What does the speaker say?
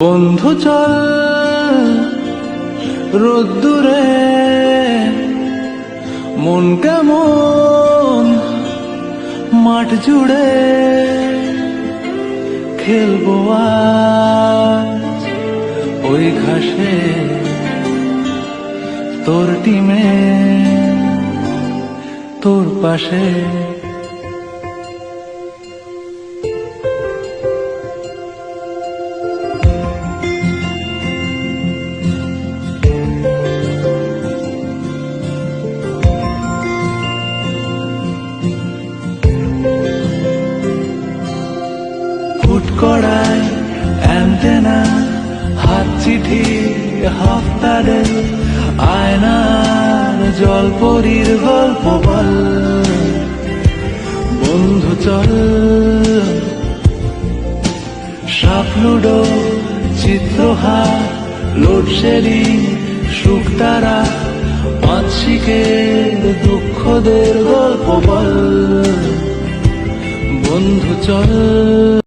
বন্ধু চল রোদ্দুরে মন কেমন? মাঠ জুড়ে খেলব ওই ঘাসে তোর টিমে তোর পাশে। কড়াই অ্যান্টেনা, হাত চিঠি, হাফ আয়নার জলপরির গল্প বল। বন্ধু, চল। সাপ, লুডো, চিত্রহার, লোডশেডিং শুকতারা পাঁচিকের দুঃখদের গল্প বল। বন্ধু, চল।